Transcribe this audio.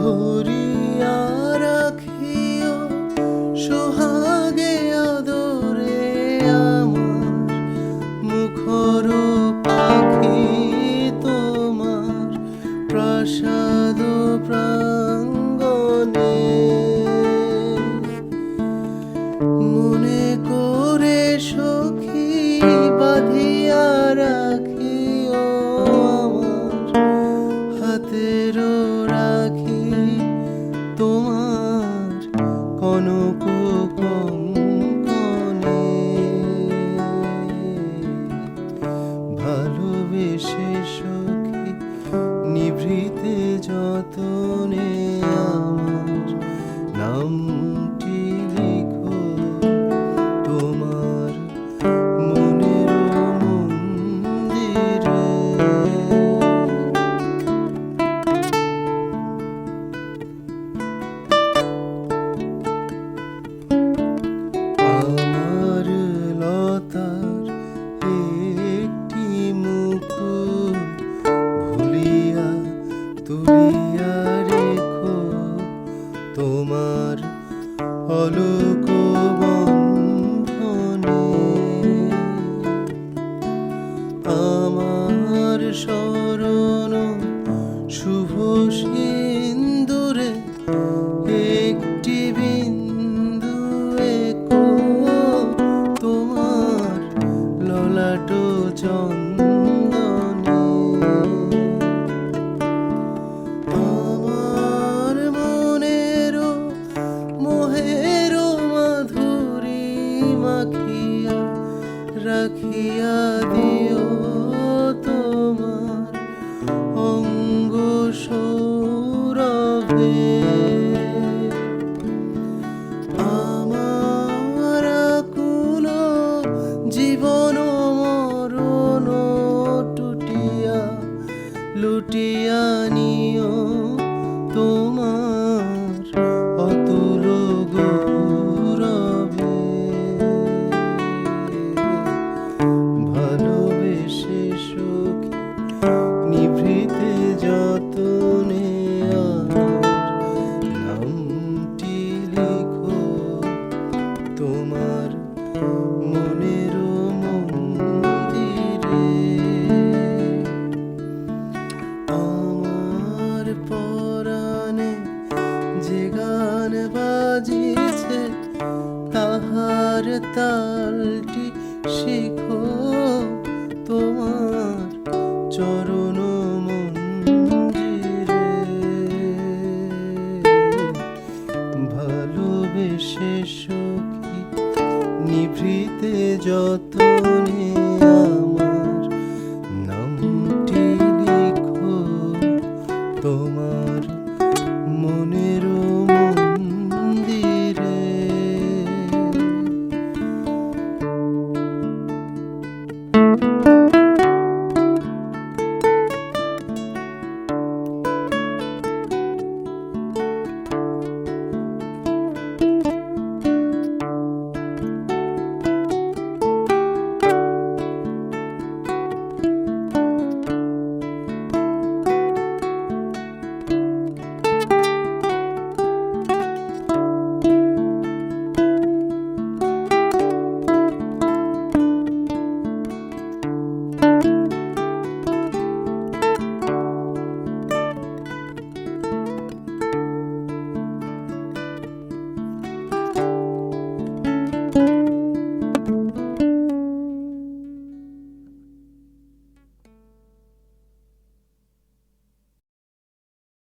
ধরিয়া কঙ্কনে ভালোবেসে সখী নিভৃতে যতনে আমার নাম রাখিয়া দিও তোমার অঙ্গ সৌরভে। আমার কোন জীবন মরণ টুটিয়া লুটিয়া নিও তোমার তালটি শিখ তোমার চরণ মন্দির। ভালোবেসে সুখী নিভৃতে যত আমার নামটি লিখো তোমার